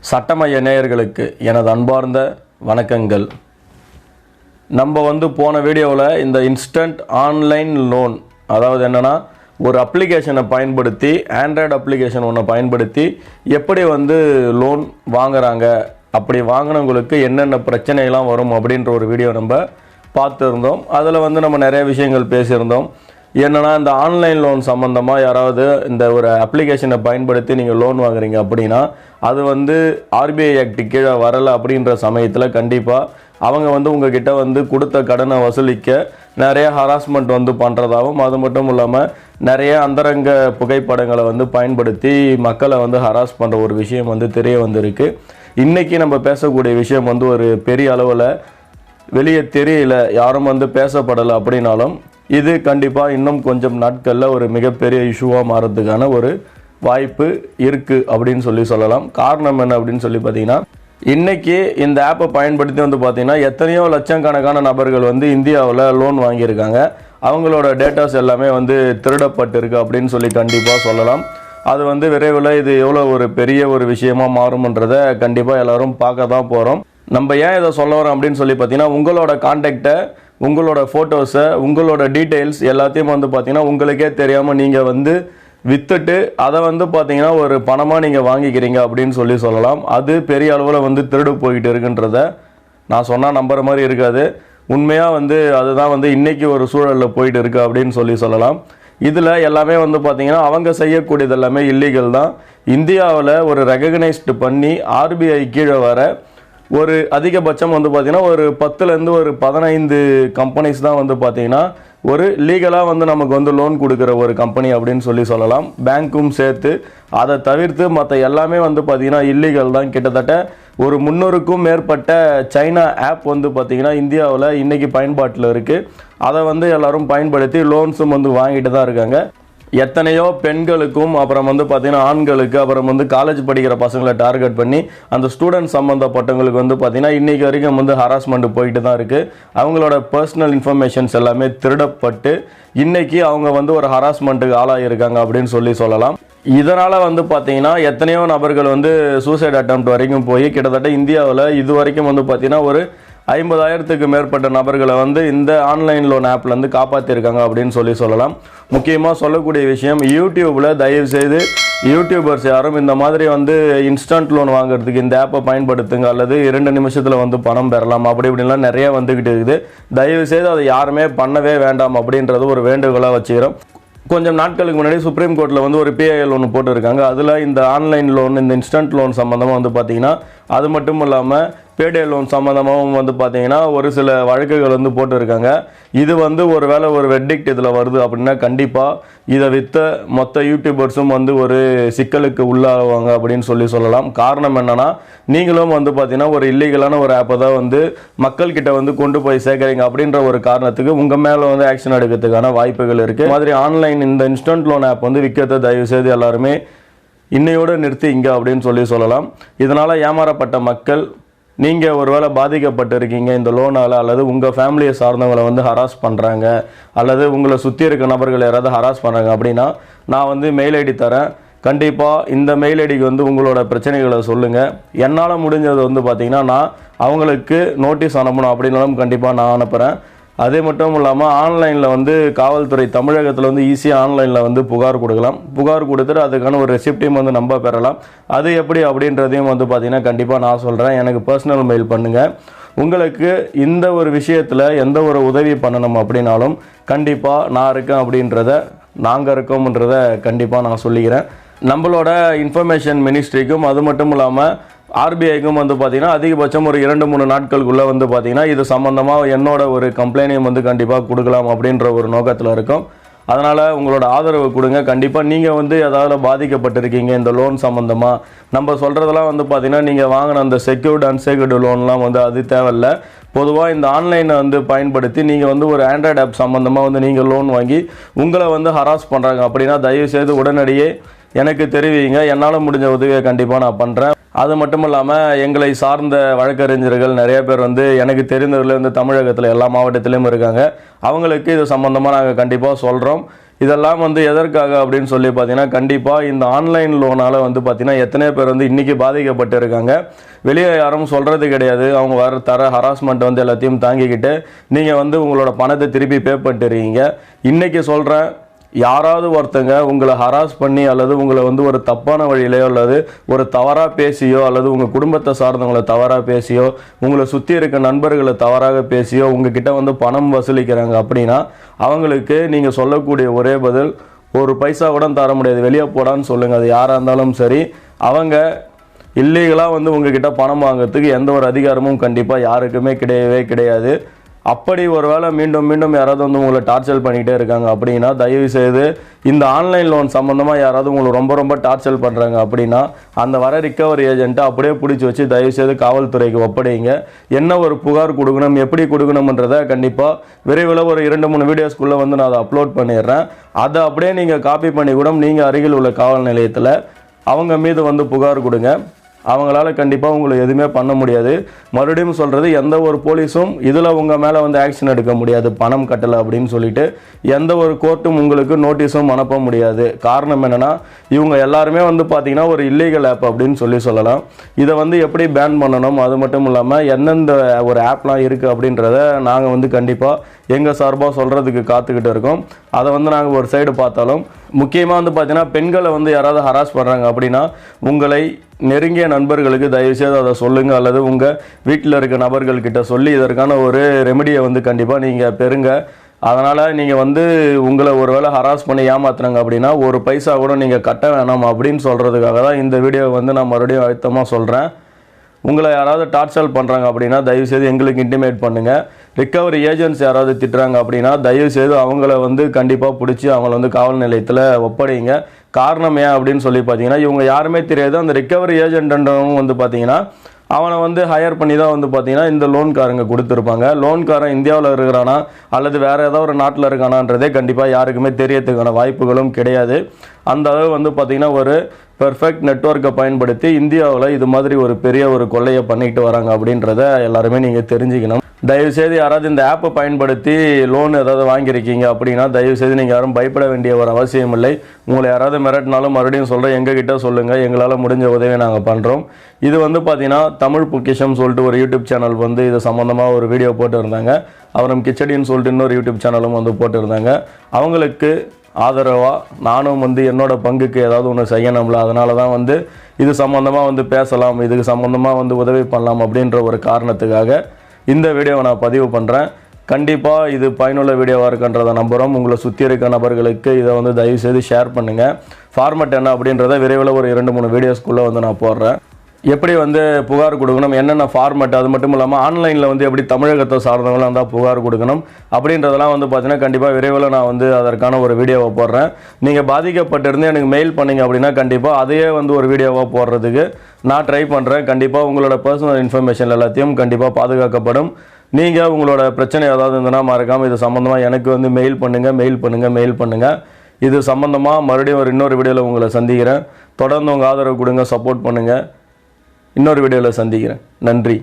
சட்டமய நேயர்களுக்கு எனது அன்பார்ந்த வணக்கங்கள். நம்ம வந்து போன வீடியோவில் இந்த இன்ஸ்டன்ட் ஆன்லைன் லோன் அதாவது என்னென்னா ஒரு அப்ளிகேஷனை பயன்படுத்தி ஆண்ட்ராய்டு அப்ளிகேஷன் ஒன்றை பயன்படுத்தி எப்படி வந்து லோன் வாங்குறாங்க அப்படி வாங்கினவங்களுக்கு என்னென்ன பிரச்சனைலாம் வரும் அப்படின்ற ஒரு வீடியோ நம்ம பார்த்துருந்தோம். அதில் வந்து நம்ம நிறைய விஷயங்கள் பேசியிருந்தோம். என்னென்னா இந்த ஆன்லைன் லோன் சம்மந்தமாக யாராவது இந்த ஒரு அப்ளிகேஷனை பயன்படுத்தி நீங்கள் லோன் வாங்குறீங்க அப்படின்னா அது வந்து ஆர்பிஐ ஆக்ட் கீழே வரலை அப்படின்ற சமயத்தில் கண்டிப்பாக அவங்க வந்து உங்ககிட்ட வந்து கொடுத்த கடனை வசூலிக்க நிறைய ஹராஸ்மெண்ட் வந்து பண்ணுறதாகவும் அது மட்டும் இல்லாமல் நிறைய அந்தரங்க புகைப்படங்களை வந்து பயன்படுத்தி மக்களை வந்து ஹராஸ் பண்ணுற ஒரு விஷயம் வந்து தெரிய வந்திருக்கு. இன்றைக்கி நம்ம பேசக்கூடிய விஷயம் வந்து ஒரு பெரிய அளவில் வெளியே தெரியல யாரும் வந்து பேசப்படலை அப்படின்னாலும் இது கண்டிப்பாக இன்னும் கொஞ்சம் நாட்களில் ஒரு மிகப்பெரிய இஷ்யூவாக மாறதுக்கான ஒரு வாய்ப்பு இருக்குது அப்படின்னு சொல்லி சொல்லலாம். காரணம் என்ன அப்படின்னு சொல்லி பார்த்தீங்கன்னா இன்றைக்கி இந்த ஆப்பை பயன்படுத்தி வந்து பார்த்தீங்கன்னா எத்தனையோ லட்சக்கணக்கான நபர்கள் வந்து இந்தியாவில் லோன் வாங்கியிருக்காங்க. அவங்களோட டேட்டாஸ் எல்லாமே வந்து திருடப்பட்டிருக்கு அப்படின்னு சொல்லி கண்டிப்பாக சொல்லலாம். அது வந்து விரைவில் இது எவ்வளோ ஒரு பெரிய ஒரு விஷயமாக மாறும்ன்றதை கண்டிப்பாக எல்லோரும் பார்க்க தான் போகிறோம் நம்ம ஏன் இதை சொல்ல வரோம் அப்படின்னு சொல்லி பார்த்தீங்கன்னா உங்களோட காண்டாக்டை உங்களோட ஃபோட்டோஸை உங்களோட டீட்டெயில்ஸ் எல்லாத்தையும் வந்து பார்த்தீங்கன்னா உங்களுக்கே தெரியாமல் நீங்கள் வந்து வித்துட்டு அதை வந்து பார்த்தீங்கன்னா ஒரு பணமாக நீங்கள் வாங்கிக்கிறீங்க அப்படின்னு சொல்லி சொல்லலாம். அது பெரிய அளவில் வந்து திருடு போய்கிட்டு இருக்குன்றத நான் சொன்னால் நம்புற மாதிரி இருக்காது. உண்மையாக வந்து அதுதான் வந்து இன்றைக்கி ஒரு சூழலில் போயிட்டு இருக்குது அப்படின்னு சொல்லி சொல்லலாம். இதில் எல்லாமே வந்து பார்த்திங்கன்னா அவங்க செய்யக்கூடியது எல்லாமே இல்லீகல் தான். இந்தியாவில் ஒரு ரெகக்னைஸ்டு பண்ணி ஆர்பிஐ கீழே வர ஒரு அதிகபட்சம் வந்து பார்த்தீங்கன்னா ஒரு பத்துலேருந்து ஒரு பதினைந்து கம்பெனிஸ் தான் வந்து பார்த்தீங்கன்னா ஒரு லீகலாக வந்து நமக்கு வந்து லோன் கொடுக்குற ஒரு கம்பெனி அப்படின்னு சொல்லி சொல்லலாம். பேங்க்கும் சேர்த்து அதை தவிர்த்து மற்ற எல்லாமே வந்து பார்த்திங்கன்னா இல்லீகல் தான். கிட்டத்தட்ட ஒரு முந்நூறுக்கும் மேற்பட்ட சைனா ஆப் வந்து பார்த்திங்கன்னா இந்தியாவில் இன்றைக்கி பயன்பாட்டில் இருக்குது அதை வந்து எல்லாரும் பயன்படுத்தி லோன்ஸும் வந்து வாங்கிட்டு தான் இருக்காங்க. எத்தனையோ பெண்களுக்கும் அப்புறம் வந்து பார்த்தீங்கன்னா ஆண்களுக்கு அப்புறம் வந்து காலேஜ் படிக்கிற பசங்களை டார்கெட் பண்ணி அந்த ஸ்டூடெண்ட் சம்மந்தப்பட்டவங்களுக்கு வந்து பார்த்திங்கன்னா இன்றைக்கி வரைக்கும் வந்து ஹராஸ்மெண்ட் போயிட்டு தான் இருக்குது அவங்களோட பர்சனல் இன்ஃபர்மேஷன்ஸ் எல்லாமே திருடப்பட்டு இன்றைக்கி அவங்க வந்து ஒரு ஹராஸ்மெண்ட்டுக்கு ஆளாகிருக்காங்க அப்படின்னு சொல்லி சொல்லலாம். இதனால் வந்து பார்த்தீங்கன்னா எத்தனையோ நபர்கள் வந்து சூசைட் அட்டம் வரைக்கும் போய் கிட்டத்தட்ட இந்தியாவில் இது வரைக்கும் வந்து பார்த்திங்கன்னா ஒரு ஐம்பதாயிரத்துக்கு மேற்பட்ட நபர்களை வந்து இந்த ஆன்லைன் லோன் ஆப்லேருந்து காப்பாற்றிருக்காங்க அப்படின்னு சொல்லி சொல்லலாம். முக்கியமாக சொல்லக்கூடிய விஷயம் யூடியூப்பில் தயவு செய்து யூடியூபர்ஸ் யாரும் இந்த மாதிரி வந்து இன்ஸ்டன்ட் லோன் வாங்குறதுக்கு இந்த ஆப்பை பயன்படுத்துங்க அல்லது இரண்டு நிமிஷத்தில் வந்து பணம் பெறலாம். அப்படி இப்படின்லாம் நிறைய வந்துக்கிட்டு இருக்குது. தயவு செய்து அதை யாருமே பண்ணவே வேண்டாம் அப்படின்றது ஒரு வேண்டுகோளாக வச்சுக்கிறோம். கொஞ்சம் நாட்களுக்கு முன்னாடி சுப்ரீம் கோர்ட்டில் வந்து ஒரு பிஐஎல் ஒன்று போட்டிருக்காங்க. அதில் இந்த ஆன்லைன் லோன் இந்த இன்ஸ்டன்ட் லோன் சம்மந்தமாக வந்து பார்த்திங்கன்னா அது மட்டும் இல்லாமல் பேடே லோன் சம்மந்தமாகவும் வந்து பார்த்தீங்கன்னா ஒரு சில வழக்குகள் வந்து போட்டிருக்காங்க. இது வந்து ஒரு வேளை ஒரு வெட்டிக்ட் இதில் வருது அப்படின்னா கண்டிப்பாக இதை விற்ற மொத்த யூடியூபர்ஸும் வந்து ஒரு சிக்கலுக்கு உள்ளாவாங்க அப்படின்னு சொல்லி சொல்லலாம். காரணம் என்னன்னா நீங்களும் வந்து பார்த்தீங்கன்னா ஒரு இல்லீகலான ஒரு ஆப்பை தான் வந்து மக்கள்கிட்ட வந்து கொண்டு போய் சேர்க்குறீங்க அப்படின்ற ஒரு காரணத்துக்கு உங்கள் மேலே வந்து ஆக்ஷன் எடுக்கிறதுக்கான வாய்ப்புகள் இருக்குது மாதிரி ஆன்லைன் இந்த இன்ஸ்டன்ட் லோன் ஆப் வந்து விற்கிறத தயவுசெய்து எல்லாருமே இன்னையோடு நிறுத்தி இங்கே அப்படின்னு சொல்லி சொல்லலாம். இதனால் ஏமாறப்பட்ட மக்கள் நீங்கள் ஒருவேளை பாதிக்கப்பட்டிருக்கீங்க இந்த லோனால் அல்லது உங்கள் ஃபேமிலியை சார்ந்தவங்களை வந்து ஹராஸ் பண்ணுறாங்க அல்லது உங்களை சுற்றி இருக்க நபர்கள் யாராவது ஹராஸ் பண்ணுறாங்க அப்படின்னா நான் வந்து மெயில் ஐடி தரேன். கண்டிப்பாக இந்த மெயில் ஐடிக்கு வந்து உங்களோட பிரச்சனைகளை சொல்லுங்கள் என்னால் முடிஞ்சது வந்து பார்த்திங்கன்னா நான் அவங்களுக்கு நோட்டீஸ் அனுப்பணும் அப்படின்னாலும் கண்டிப்பாக நான் அனுப்புகிறேன் அதே மட்டும் இல்லாமல் ஆன்லைனில் வந்து காவல்துறை தமிழகத்தில் வந்து ஈஸியாக ஆன்லைனில் வந்து புகார் கொடுக்கலாம். புகார் கொடுத்துட்டு அதுக்கான ஒரு ரெசிப்டையும் வந்து நம்ம பெறலாம். அது எப்படி அப்படின்றதையும் வந்து பார்த்திங்கன்னா கண்டிப்பாக நான் சொல்கிறேன் எனக்கு பர்சனல் மெயில் பண்ணுங்கள் உங்களுக்கு இந்த ஒரு விஷயத்தில் எந்த ஒரு உதவி பண்ணணும் அப்படின்னாலும் கண்டிப்பாக நான் இருக்கேன் அப்படின்றத நாங்கள் இருக்கோம்ன்றத கண்டிப்பாக நான் சொல்லிக்கிறேன். நம்மளோட இன்ஃபர்மேஷன் மினிஸ்ட்ரிக்கும் அது மட்டும் இல்லாமல் ஆர்பிஐக்கும் வந்து பார்த்தீங்கன்னா அதிகபட்சம் ஒரு இரண்டு மூணு நாட்களுக்குள்ளே வந்து பார்த்தீங்கன்னா இது சம்மந்தமாக என்னோட ஒரு கம்ப்ளைண்டையும் வந்து கண்டிப்பாக கொடுக்கலாம் அப்படின்ற ஒரு நோக்கத்தில் இருக்கும். அதனால் உங்களோட ஆதரவு கொடுங்க. கண்டிப்பாக நீங்கள் வந்து ஏதாவது பாதிக்கப்பட்டிருக்கீங்க இந்த லோன் சம்மந்தமாக நம்ம சொல்கிறதெல்லாம் வந்து பார்த்தீங்கன்னா நீங்கள் வாங்கின அந்த செக்யூர்டு அன்செக்யூர்டு லோன்லாம் வந்து அது தேவையில்ல. பொதுவாக இந்த ஆன்லைனை வந்து பயன்படுத்தி நீங்கள் வந்து ஒரு ஆண்ட்ராய்டு ஆப் சம்மந்தமாக வந்து நீங்கள் லோன் வாங்கி உங்களை வந்து ஹராஸ் பண்ணுறாங்க அப்படின்னா தயவு செய்து உடனடியே எனக்கு தெரிவிங்க. என்னால் முடிஞ்ச உதவியை கண்டிப்பாக நான் பண்ணுறேன் அது மட்டும் இல்லாமல் எங்களை சார்ந்த வழக்கறிஞர்கள் நிறைய பேர் வந்து எனக்கு தெரிந்தவர்கள் வந்து தமிழகத்தில் எல்லா மாவட்டத்திலையும் இருக்காங்க. அவங்களுக்கு இது சம்மந்தமாக நாங்கள் கண்டிப்பாக சொல்கிறோம் இதெல்லாம் வந்து எதற்காக அப்படின்னு சொல்லி பார்த்தீங்கன்னா கண்டிப்பாக இந்த ஆன்லைன் லோனால் வந்து பார்த்தீங்கன்னா எத்தனை பேர் வந்து இன்றைக்கி பாதிக்கப்பட்டு இருக்காங்க. வெளியே யாரும் சொல்கிறது கிடையாது. அவங்க வர தர ஹராஸ்மெண்ட் வந்து எல்லாத்தையும் தாங்கிக்கிட்டு நீங்கள் வந்து உங்களோட பணத்தை திருப்பி பே பண்ணிட்டுருக்கீங்க இன்றைக்கி சொல்கிறேன் யாராவது ஒருத்தங்க உங்களை ஹராஸ் பண்ணி அல்லது உங்களை வந்து ஒரு தப்பான வழியிலையோ அல்லது ஒரு தவறாக பேசியோ அல்லது உங்கள் குடும்பத்தை சார்ந்தவங்களை தவறாக பேசியோ உங்களை சுற்றி இருக்க நண்பர்களை தவறாக பேசியோ உங்ககிட்ட வந்து பணம் வசூலிக்கிறாங்க அப்படின்னா அவங்களுக்கு நீங்கள் சொல்லக்கூடிய ஒரே பதில் ஒரு பைசா கூட தர முடியாது வெளியே போடான்னு சொல்லுங்கள் அது யாராக இருந்தாலும் சரி அவங்க இல்லீகலாக வந்து உங்ககிட்ட பணம் வாங்குறதுக்கு எந்த ஒரு அதிகாரமும் கண்டிப்பாக யாருக்குமே கிடையவே கிடையாது. அப்படி ஒருவேளை மீண்டும் மீண்டும் யாராவது வந்து உங்களை டார்ச்சர் பண்ணிகிட்டே இருக்காங்க அப்படின்னா தயவு செய்து இந்த ஆன்லைன் லோன் சம்மந்தமாக யாராவது உங்களை ரொம்ப ரொம்ப டார்ச்சர் பண்ணுறாங்க அப்படின்னா அந்த வர ரிக்கவரி ஏஜென்ட்டை அப்படியே பிடிச்சி வச்சு தயவு செய்து காவல்துறைக்கு ஒப்படைங்க. என்ன ஒரு புகார் கொடுக்கணும் எப்படி கொடுக்கணுன்றதை கண்டிப்பாக விரைவில் ஒரு இரண்டு மூணு வீடியோஸ்க்குள்ளே வந்து நான் அதை அப்லோட் பண்ணிடுறேன். அதை அப்படியே நீங்கள் காப்பி பண்ணி கூட நீங்கள் அருகில் உள்ள காவல் நிலையத்தில் அவங்க மீது வந்து புகார் கொடுங்க. அவங்களால கண்டிப்பாக உங்களை எதுவுமே பண்ண முடியாது. மறுபடியும் சொல்கிறது எந்த ஒரு போலீஸும் இதில் உங்கள் மேலே வந்து ஆக்ஷன் எடுக்க முடியாது பணம் கட்டலை அப்படின்னு சொல்லிட்டு எந்த ஒரு கோர்ட்டும் உங்களுக்கு நோட்டீஸும் அனுப்ப முடியாது. காரணம் என்னென்னா இவங்க எல்லாருமே வந்து பார்த்தீங்கன்னா ஒரு இல்லீகல் ஆப் அப்படின்னு சொல்லி சொல்லலாம். இதை வந்து எப்படி பேன் பண்ணணும்? அது மட்டும் இல்லாமல் எந்தெந்த ஒரு ஆப்லாம் இருக்குது அப்படின்றத நாங்கள் வந்து கண்டிப்பாக எங்கள் சார்பாக சொல்கிறதுக்கு காத்துக்கிட்டு இருக்கோம். அதை வந்து நாங்கள் ஒரு சைடு பார்த்தாலும் முக்கியமாக வந்து பார்த்தீங்கன்னா பெண்களை வந்து யாராவது ஹராஸ் பண்ணுறாங்க அப்படின்னா உங்களை நெருங்கிய நண்பர்களுக்கு தயவுசெய்து அதை சொல்லுங்கள் அல்லது உங்கள் வீட்டில் இருக்க நபர்கள்கிட்ட சொல்லி இதற்கான ஒரு ரெமெடியை வந்து கண்டிப்பாக நீங்கள் பெறுங்க. அதனால் நீங்கள் வந்து உங்களை ஒரு வேளை ஹராஸ் பண்ணி ஏமாத்துனாங்க அப்படின்னா ஒரு பைசா கூட நீங்கள் கட்ட வேணாம் அப்படின்னு சொல்கிறதுக்காக தான் இந்த வீடியோ வந்து நான் மறுபடியும் அழுத்தமாக சொல்கிறேன் உங்களை யாராவது டார்ச்சர் பண்ணுறாங்க அப்படின்னா தயவுசெய்து எங்களுக்கு இன்டிமேட் பண்ணுங்கள் ரிக்கவரி ஏஜென்ட்ஸ் யாராவது திட்டுறாங்க அப்படின்னா தயவுசெய்து அவங்கள வந்து கண்டிப்பாக பிடிச்சி அவங்கள வந்து காவல் நிலையத்தில் ஒப்படைங்க. காரணம் ஏன் அப்படின்னு சொல்லி பார்த்தீங்கன்னா இவங்க யாருமே தெரியாது. அந்த ரிக்கவரி ஏஜென்ட்ன்றவங்க வந்து பார்த்தீங்கன்னா அவனை வந்து ஹையர் பண்ணி தான் வந்து பார்த்தீங்கன்னா இந்த லோன்காரங்க கொடுத்துருப்பாங்க. லோன்காரன் இந்தியாவில் இருக்கிறானா அல்லது வேறு ஏதாவது ஒரு நாட்டில் இருக்கானான்றதே கண்டிப்பாக யாருக்குமே தெரியறதுக்கான வாய்ப்புகளும் கிடையாது. அந்த அளவு வந்து பார்த்திங்கன்னா ஒரு பெர்ஃபெக்ட் நெட்ஒர்க்கை பயன்படுத்தி இந்தியாவில் இது மாதிரி ஒரு பெரிய ஒரு கொள்ளையை பண்ணிக்கிட்டு வராங்க அப்படின்றத எல்லாருமே நீங்கள் தெரிஞ்சுக்கணும். தயவுசெய்து யாராவது இந்த ஆப்பை பயன்படுத்தி லோன் ஏதாவது வாங்கியிருக்கீங்க அப்படின்னா தயவுசெய்து நீங்கள் யாரும் பயப்பட வேண்டிய ஒரு அவசியம் இல்லை. உங்களை யாராவது மிரட்டினாலும் மறுபடியும் சொல்கிறேன் எங்ககிட்ட சொல்லுங்கள் எங்களால் முடிஞ்ச உதவியை நாங்கள் பண்ணுறோம் இது வந்து பார்த்தீங்கன்னா தமிழ் பொக்கிஷம் சொல்லிட்டு ஒரு யூடியூப் சேனல் வந்து இது சம்மந்தமாக ஒரு வீடியோ போட்டிருந்தாங்க. அப்புறம் கிச்சடின்னு சொல்லிட்டு இன்னொரு யூடியூப் சேனலும் வந்து போட்டிருந்தாங்க. அவங்களுக்கு ஆதரவாக நானும் வந்து என்னோடய பங்குக்கு ஏதாவது ஒன்று செய்யணும்ல. அதனால தான் வந்து இது சம்மந்தமாக வந்து பேசலாம். இதுக்கு சம்மந்தமாக வந்து உதவி பண்ணலாம் அப்படின்ற ஒரு காரணத்துக்காக இந்த வீடியோவை நான் பதிவு பண்ணுறேன் கண்டிப்பாக இது பயனுள்ள வீடியோவாக இருக்குன்றதை நம்புகிறோம் உங்களை சுற்றி இருக்க நபர்களுக்கு இதை வந்து தயவுசெய்து ஷேர் பண்ணுங்கள் ஃபார்மேட் என்ன அப்படின்றத விரைவில் ஒரு இரண்டு மூணு வீடியோஸ்குள்ளே வந்து நான் போடுறேன். எப்படி வந்து புகார் கொடுக்கணும் என்னென்ன ஃபார்மேட் அது மட்டும் இல்லாமல் ஆன்லைனில் வந்து எப்படி தமிழகத்தை சார்ந்தவங்களாம் இருந்தால் புகார் கொடுக்கணும் அப்படின்றதெல்லாம் வந்து பார்த்தீங்கன்னா கண்டிப்பாக விரைவில் நான் வந்து அதற்கான ஒரு வீடியோவை போடுறேன். நீங்கள் பாதிக்கப்பட்டிருந்து எனக்கு மெயில் பண்ணீங்க அப்படின்னா கண்டிப்பாக அதையே வந்து ஒரு வீடியோவாக போடுறதுக்கு நான் ட்ரை பண்ணுறேன் கண்டிப்பாக உங்களோட பர்சனல் இன்ஃபர்மேஷன் எல்லாத்தையும் கண்டிப்பாக பாதுகாக்கப்படும். நீங்கள் உங்களோட பிரச்சனை ஏதாவது இருந்ததுன்னா மறக்காமல் இது சம்மந்தமாக எனக்கு வந்து மெயில் பண்ணுங்கள் மெயில் பண்ணுங்கள் மெயில் பண்ணுங்கள் இது சம்மந்தமாக மறுபடியும் ஒரு இன்னொரு வீடியோவில் உங்களை சந்திக்கிறேன். தொடர்ந்து உங்கள் ஆதரவு கொடுங்க சப்போர்ட் பண்ணுங்கள் இன்னொரு வீடியோவில் சந்திக்கிறேன். நன்றி.